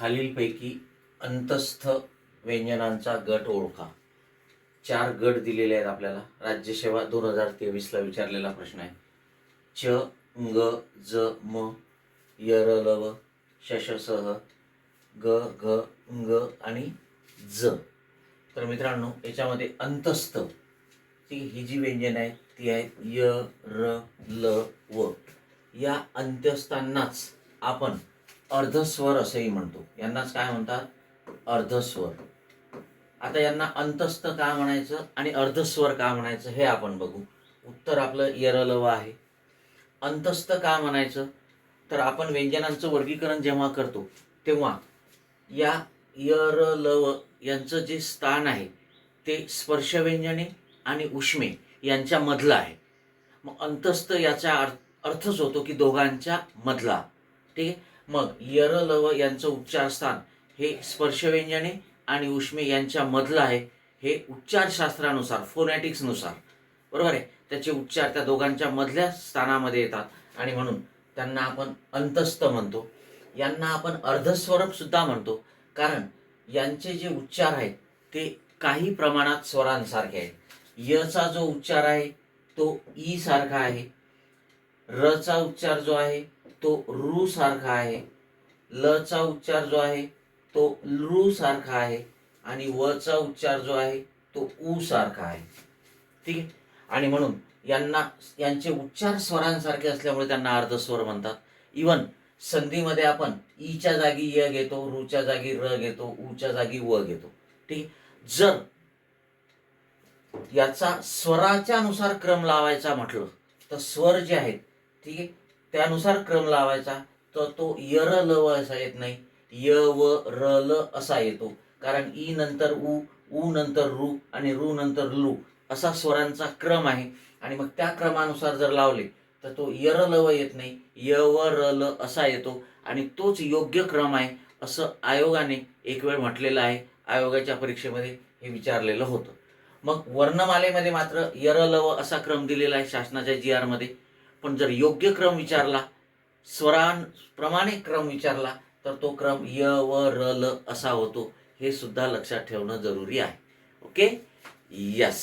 खालीलपैकी अंतस्थ व्यंजनांचा गट ओळखा. चार गट दिलेले आहेत आपल्याला. राज्यसेवा दोन हजार तेवीसला विचारलेला प्रश्न आहे. च ग ज म य र व ग घ ग आणि ज. तर मित्रांनो याच्यामध्ये अंतस्थ ती ही जी व्यंजन आहेत ती आहेत य र ल व. या अंत्यस्थांनाच आपण अर्धस्वर असंही म्हणतो. यांनाच काय म्हणतात? अर्धस्वर. आता यांना अंतस्थ का म्हणायचं आणि अर्धस्वर का म्हणायचं हे आपण बघू. उत्तर आपलं यरलव आहे. अंतस्थ का म्हणायचं? तर आपण व्यंजनांचं वर्गीकरण जेव्हा करतो तेव्हा या यरलव यांचं जे स्थान आहे ते स्पर्शव्यंजने आणि उष्मे यांच्यामधलं आहे. मग अंतस्थ याचा अर्थ अर्थच होतो की दोघांच्या मधला. ठीक आहे? मग यरलव यांचं उच्चारस्थान हे स्पर्शव्यंजने आणि उष्मे यांच्या मधलं आहे हे उच्चारशास्त्रानुसार फोनॅटिक्सनुसार बरोबर आहे? त्याचे उच्चार त्या दोघांच्या मधल्या स्थानामध्ये येतात आणि म्हणून त्यांना आपण अंतस्थ म्हणतो. यांना आपण अर्धस्वरपसुद्धा म्हणतो. कारण यांचे जे उच्चार आहेत ते काही प्रमाणात स्वरांसारखे आहेत. यचा जो उच्चार आहे तो ई सारखा आहे. रचा उच्चार जो आहे तो रू सारखा आहे. लचा उच्चार जो आहे तो लू सारखा आहे आणि वचा उच्चार जो आहे तो उ सारखा आहे. ठीक आहे? आणि म्हणून यांना यांचे उच्चार स्वरांसारखे असल्यामुळे त्यांना अर्धस्वर म्हणतात. इवन संधीमध्ये आपण ईच्या जागी य घेतो रूच्या जागी र घेतो ऊच्या जागी व घेतो. ठीक जर याचा स्वराच्या नुसार क्रम लावायचा म्हटलं तर स्वर जे आहेत ठीक आहे त्यानुसार क्रम लावायचा. तर तो यर ल व असा येत नाही. य व र ल असा येतो. कारण ई नंतर उ उ नंतर रू आणि रू नंतर लू असा स्वरांचा क्रम आहे. आणि मग त्या क्रमानुसार जर लावले तर तो यर ल व येत नाही. य व र ल असा येतो. आणि तोच योग्य क्रम आहे असं आयोगाने एक वेळ म्हटलेलं आहे. आयोगाच्या परीक्षेमध्ये हे विचारलेलं होतं. मग वर्णमालेमध्ये मात्र यर ल असा क्रम दिलेला आहे शासनाच्या जी आरमध्ये पण जर योग्य क्रम विचारला स्वरांप्रमाणे क्रम विचारला तर तो क्रम य व र ल असा होतो. हे सुद्धा लक्षात ठेवणं जरुरी आहे. Okay yes